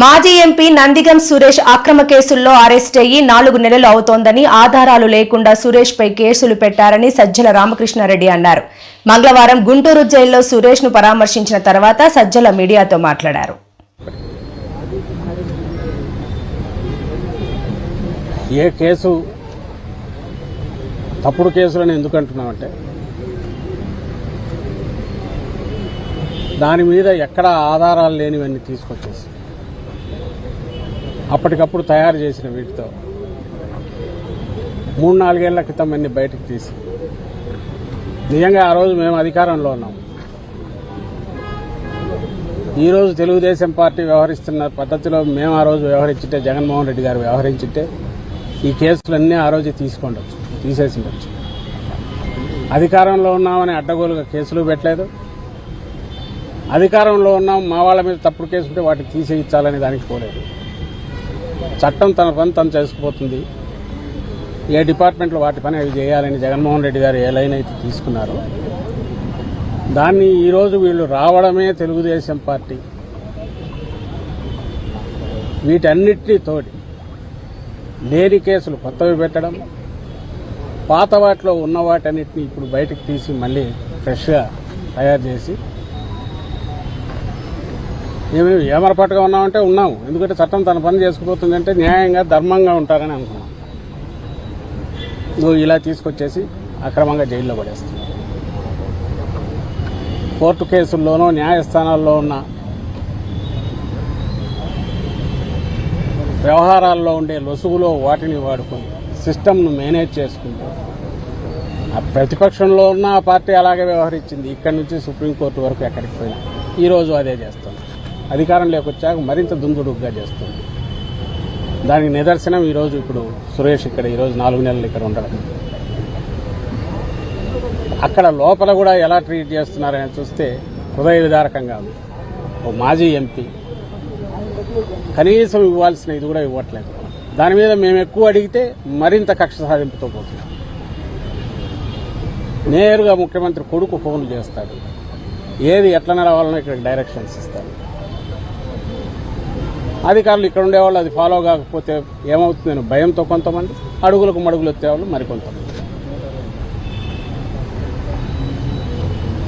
మాజీ ఎంపీ నందిగం సురేష్ అక్రమ కేసుల్లో అరెస్ట్ అయ్యి నాలుగు నెలలు అవుతోందని ఆధారాలు లేకుండా సురేష్ పై కేసులు పెట్టారని సజ్జల రామకృష్ణారెడ్డి అన్నారు. మంగళవారం గుంటూరు జైల్లో సురేష్ను పరామర్శించిన తర్వాత సజ్జల మీడియాతో మాట్లాడారు. ఏ కేసు? తప్పుడు కేసులని ఎందుకు అంటున్నామంటే దాని మీద ఎక్కడ ఆధారాలు లేనివన్నీ తీసుకొచ్చేసి అప్పటికప్పుడు తయారు చేసిన వీటితో మూడు నాలుగేళ్ళ క్రితం అన్ని బయటకు తీసి. నిజంగా ఆ రోజు మేము అధికారంలో ఉన్నాం. ఈరోజు తెలుగుదేశం పార్టీ వ్యవహరిస్తున్న పద్ధతిలో మేము ఆ రోజు వ్యవహరించింటే జగన్మోహన్ రెడ్డి గారు వ్యవహరించితే ఈ కేసులన్నీ ఆ రోజు తీసుకుండొచ్చు తీసేసిండొచ్చు. అధికారంలో ఉన్నామని అడ్డగోలుగా కేసులు పెట్టలేదు. అధికారంలో ఉన్నాం మా వాళ్ళ మీద తప్పుడు కేసు ఉంటే వాటిని తీసేయించాలనే దానికి పోలేదు. చట్టం తన పని తను చేసుకుపోతుంది. ఏ డిపార్ట్మెంట్లో వాటి పని అవి చేయాలని జగన్మోహన్ రెడ్డి గారు ఏ లైన్ అయితే తీసుకున్నారో దాన్ని ఈరోజు వీళ్ళు రావడమే తెలుగుదేశం పార్టీ. వీటన్నిటినీ తోడి లేని కేసులు కొత్తవి పెట్టడం పాత వాటిలో ఉన్న వాటన్నిటిని ఇప్పుడు బయటకు తీసి మళ్ళీ ఫ్రెష్గా తయారు చేసి మేము ఏమరపాటుగా ఉన్నామంటే ఉన్నాము. ఎందుకంటే చట్టం తన పని చేసుకుపోతుందంటే న్యాయంగా ధర్మంగా ఉంటారని అనుకున్నాం. నువ్వు ఇలా తీసుకొచ్చేసి అక్రమంగా జైల్లో పడేస్తావు కోర్టు కేసుల్లోనూ న్యాయస్థానాల్లో ఉన్న వ్యవహారాల్లో ఉండే లొసుగులో వాటిని వాడుకొని సిస్టమ్ను మేనేజ్ చేసుకుంటూ ఆ ప్రతిపక్షంలో ఉన్న ఆ పార్టీ అలాగే వ్యవహరించింది. ఇక్కడి నుంచి సుప్రీంకోర్టు వరకు ఎక్కడికి పోయినా. ఈరోజు అదే చేస్తుంది అధికారం లేకొచ్చాక మరింత దుందుడుగ్గా చేస్తుంది. దానికి నిదర్శనం ఈరోజు ఇప్పుడు సురేష్ ఇక్కడ ఈరోజు నాలుగు నెలలు ఇక్కడ ఉండడం. అక్కడ లోపల కూడా ఎలా ట్రీట్ చేస్తున్నారని చూస్తే హృదయ విదారకంగా ఉంది. ఓ మాజీ ఎంపీ. కనీసం ఇవ్వాల్సిన ఇది కూడా ఇవ్వట్లేదు. దాని మీద మేము ఎక్కువ అడిగితే మరింత కక్ష సాధింపుతో పోతున్నాం. నేరుగా ముఖ్యమంత్రి కొడుకు ఫోన్లు చేస్తాడు. ఏది ఎట్లా నడవాలనో ఇక్కడ డైరెక్షన్స్ ఇస్తాడు. అధికారులు ఇక్కడ ఉండేవాళ్ళు అది ఫాలో కాకపోతే ఏమవుతుందని భయంతో కొంతమంది అడుగులకు మడుగులు వచ్చేవాళ్ళు మరికొంతమంది.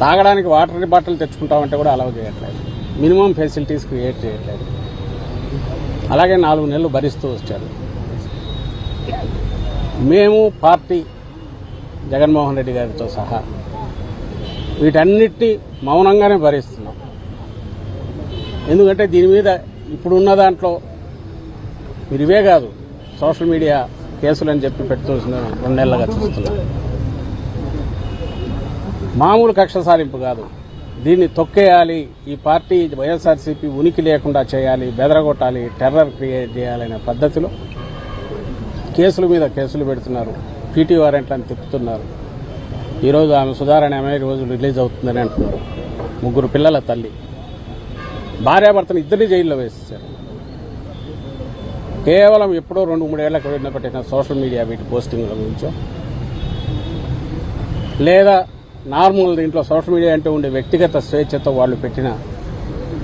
తాగడానికి వాటర్ బాటిల్ తెచ్చుకుంటామంటే కూడా అలవ చేయట్లేదు. మినిమం ఫెసిలిటీస్ క్రియేట్ చేయట్లేదు. అలాగే నాలుగు నెలలు భరిస్తూ వచ్చారు. మేము పార్టీ జగన్మోహన్ రెడ్డి గారితో సహా వీటన్నిటి మౌనంగానే భరిస్తున్నాం. ఎందుకంటే దీని మీద ఇప్పుడున్న దాంట్లో మీరు ఇవే కాదు సోషల్ మీడియా కేసులు అని చెప్పి పెట్టుకోవాల్సిన రెండు నెలలుగా చూస్తున్నా మామూలు కక్ష సారింపు కాదు. దీన్ని తొక్కేయాలి ఈ పార్టీ వైఎస్ఆర్సీపీ ఉనికి లేకుండా చేయాలి బెదరగొట్టాలి టెర్రర్ క్రియేట్ చేయాలనే పద్ధతిలో కేసుల మీద కేసులు పెడుతున్నారు పీటీ వారెంట్లను తిప్పుతున్నారు. ఈరోజు ఆమె సుధారణ ఆమె రోజు రిలీజ్ అవుతుందని అంటున్నారు. ముగ్గురు పిల్లల తల్లి. భార్యాభర్తను ఇద్దరిని జైల్లో వేసేశారు. కేవలం ఎప్పుడో రెండు మూడేళ్ళకు వెళ్ళిన పెట్టిన సోషల్ మీడియా వీటి పోస్టింగ్ల గురించో లేదా నార్మల్ దీంట్లో సోషల్ మీడియా అంటే ఉండే వ్యక్తిగత స్వేచ్ఛతో వాళ్ళు పెట్టిన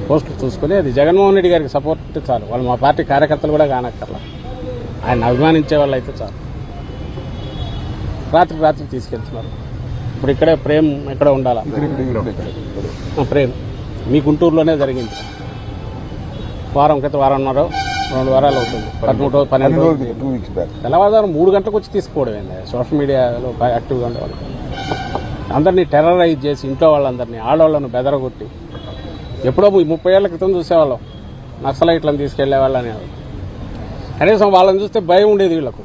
పోస్టులు చూసుకుని అది జగన్మోహన్ రెడ్డి గారికి సపోర్ట్ చాలు. వాళ్ళు మా పార్టీ కార్యకర్తలు కూడా కానక్కర్లా. ఆయన అభిమానించే వాళ్ళు అయితే చాలు. రాత్రి రాత్రి తీసుకెళ్తున్నారు. ఇప్పుడు ఇక్కడే ప్రేమ్ ఎక్కడ ఉండాలా? ప్రేమ్. మీ గుంటూరులోనే జరిగింది. వారం క్రితం వారంన్నర రెండు వారాలు అవుతుంది. పదమూడు రోజు పన్నెండు రోజులు. టూ వీక్స్ బ్యాక్ తెల్లవారుజాము మూడు గంటలకు వచ్చి తీసుకోవడం సోషల్ మీడియాలో యాక్టివ్గా ఉండేవాళ్ళు. అందరినీ టెర్రరైజ్ చేసి ఇంట్లో వాళ్ళందరినీ ఆడవాళ్ళను బెదరగొట్టి ఎప్పుడో ఈ ముప్పై ఏళ్ళ క్రితం చూసేవాళ్ళం. నక్సలైట్లను తీసుకెళ్ళే వాళ్ళని కనీసం వాళ్ళని చూస్తే భయం ఉండేది వీళ్ళకు.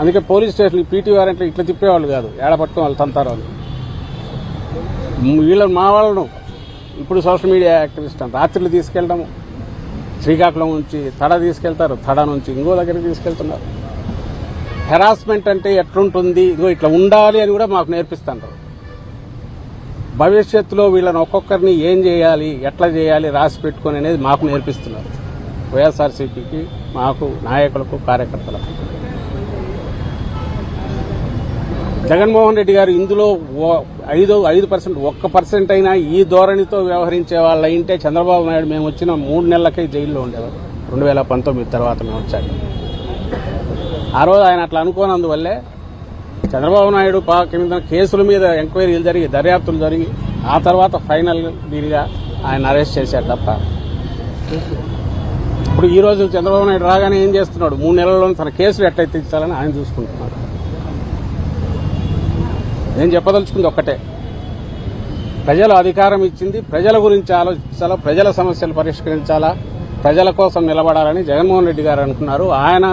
అందుకే పోలీస్ స్టేషన్ పీటీ వారెంట్లు ఇట్లా తిప్పేవాళ్ళు కాదు. ఏడ పట్టుకుని వాళ్ళు తంతారు వాళ్ళు. వీళ్ళని మా వాళ్ళను. ఇప్పుడు సోషల్ మీడియా యాక్టివిస్ట్ రాత్రులు తీసుకెళ్ళడము. శ్రీకాకుళం నుంచి తడ తీసుకెళ్తారు తడ నుంచి ఇంకో దగ్గరికి తీసుకెళ్తున్నారు. హెరాస్మెంట్ అంటే ఎట్లుంటుంది? ఇదిగో ఇట్లా ఉండాలి అని కూడా మాకు నేర్పిస్తుంటారు. భవిష్యత్తులో వీళ్ళని ఒక్కొక్కరిని ఏం చేయాలి ఎట్లా చేయాలి రాసి పెట్టుకొని అనేది మాకు నేర్పిస్తున్నారు. వైఎస్ఆర్సీపీకి మాకు నాయకులకు కార్యకర్తలకు. జగన్మోహన్ రెడ్డి గారు ఇందులో ఓ- ఐదు ఐదు పర్సెంట్ ఒక్క పర్సెంట్ అయినా ఈ ధోరణితో వ్యవహరించే వాళ్ళ ఇంటే చంద్రబాబు నాయుడు మేము వచ్చిన మూడు నెలలకే జైల్లో ఉండేవారు. రెండు వేల పంతొమ్మిది తర్వాత మేము వచ్చాక. ఆ రోజు ఆయన అట్లా అనుకోనందువల్లే చంద్రబాబు నాయుడు కింద కేసుల మీద ఎంక్వైరీలు జరిగి దర్యాప్తులు జరిగి ఆ తర్వాత ఫైనల్ దీనిగా ఆయన అరెస్ట్ చేశారు తప్ప. ఇప్పుడు ఈ రోజు చంద్రబాబు నాయుడు రాగానే ఏం చేస్తున్నాడు? మూడు నెలల్లో తన కేసులు ఎట్లయితే ఇచ్చాలని ఆయన చూసుకుంటున్నాడు నేను చెప్పదలుచుకుంది ఒక్కటే. ప్రజలు అధికారం ఇచ్చింది ప్రజల గురించి ఆలోచించాలా ప్రజల సమస్యలు పరిష్కరించాలా ప్రజల కోసం నిలబడాలని జగన్మోహన్ రెడ్డి గారు అనుకున్నారు. ఆయన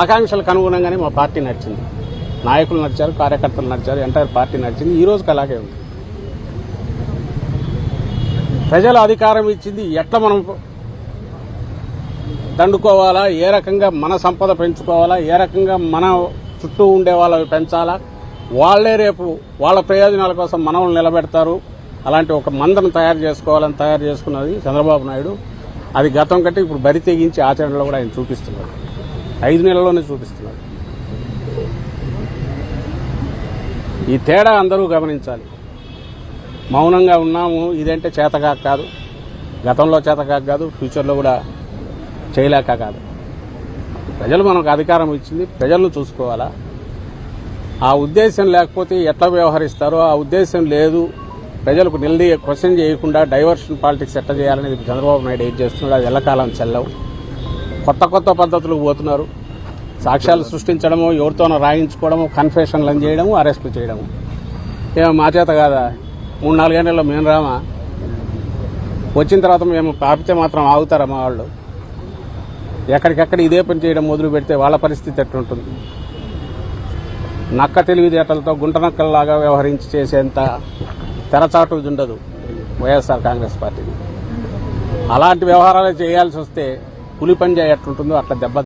ఆకాంక్షలకు అనుగుణంగానే మా పార్టీ నడిచింది. నాయకులు నడిచారు కార్యకర్తలు నడిచారు ఎంటైర్ పార్టీ నడిచింది. ఈ రోజుకి అలాగే ఉంది. ప్రజల అధికారం ఇచ్చింది ఎట్లా మనం దండుకోవాలా ఏ రకంగా మన సంపద పెంచుకోవాలా ఏ రకంగా మన చుట్టూ ఉండే వాళ్ళవి పెంచాలా వాళ్ళే రేపు వాళ్ళ ప్రయోజనాల కోసం మనల్ని నిలబెడతారు. అలాంటి ఒక మందను తయారు చేసుకోవాలని తయారు చేసుకున్నది చంద్రబాబు నాయుడు. అది గతం కంటే ఇప్పుడు బరి తెగించి ఆచరణలో కూడా ఆయన చూపిస్తున్నాడు ఐదు నెలల్లోనే చూపిస్తున్నాడు ఈ తేడా అందరూ గమనించాలి. మౌనంగా ఉన్నాము ఇదంటే చేతగా కాదు. గతంలో చేతగా కాదు ఫ్యూచర్లో కూడా చేయలేక కాదు. ప్రజలు మనకు అధికారం ఇచ్చింది ప్రజలను చూసుకోవాలా? ఆ ఉద్దేశం లేకపోతే ఎట్లా వ్యవహరిస్తారో ఆ ఉద్దేశం లేదు. ప్రజలకు నిలదీ క్వశ్చన్ చేయకుండా డైవర్షన్ పాలిటిక్స్ ఎట్లా చేయాలనేది చంద్రబాబు నాయుడు ఏం చేస్తున్నాడు అది ఎల్లకాలం చెల్లవు. కొత్త కొత్త పద్ధతులకు పోతున్నారు. సాక్ష్యాలు సృష్టించడము ఎవరితోనో రాయించుకోవడము కన్ఫెషన్లను చేయడము అరెస్టులు చేయడము. ఏమో మా చేత కాదా? మూడు నాలుగేళ్ళలో మేము రామా? వచ్చిన తర్వాత మేము పాపితే మాత్రం ఆగుతారా మా వాళ్ళు? ఎక్కడికెక్కడ ఇదే పని చేయడం మొదలు పెడితే వాళ్ళ పరిస్థితి ఎట్లుంటుంది? నక్క తెలివితేటలతో గుంట నక్కల్లాగా వ్యవహరించి చేసేంత తెరచాటు ఉండదు వైఎస్ఆర్ కాంగ్రెస్ పార్టీని అలాంటి వ్యవహారాలు చేయాల్సి వస్తే పులి పని ఎట్లుంటుందో అట్లా దెబ్బ